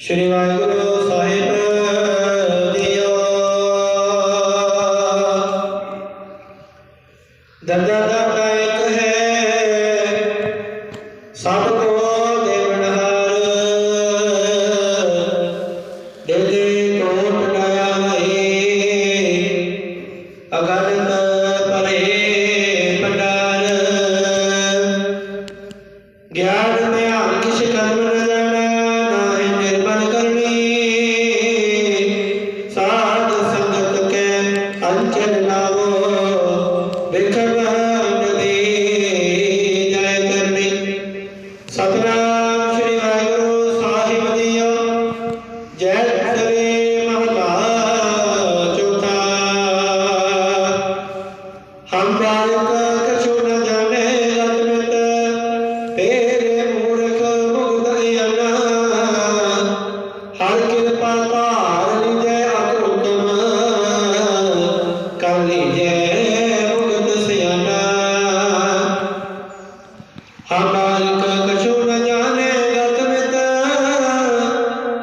श्री वाहेगुरु साहिब दिया। दर्जा का एक है। ਗਿਆਨ ਧਿਆਨ ਕਿਛ ਕਰਮ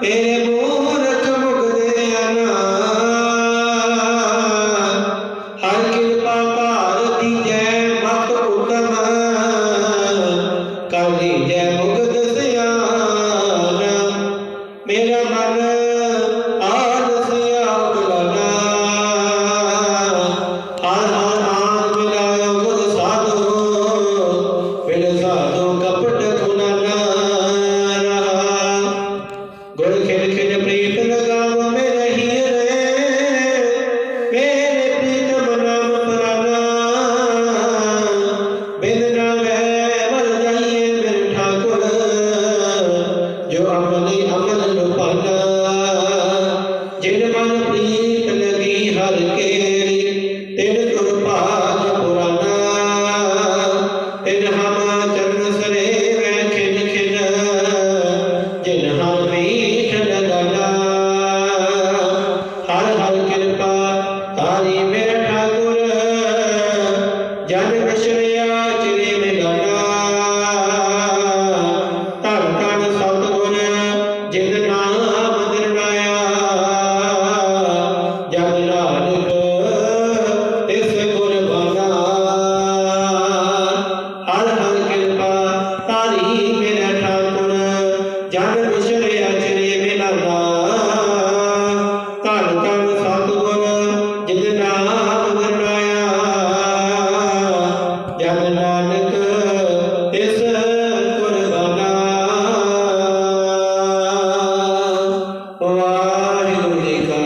ਤੇਰੇ ਮੂਰਖ ਮੁਗਦੇ ਅਨਾ ਹਰ ਕਿਰਪਾ ਭਾਰਤੀ ਜੈ ਮਤ ਉਤਮ। ਕਾਲੀ ਜੈ ਮੁਗਦ अपनी तन दी हर के तेरे कृपा ਜਨ ਨਾਨਕ ਇਸ ਕੁਰਬਾਨਾ। ਵਾਹਿਗੁਰੂ ਜੀ ਕਾ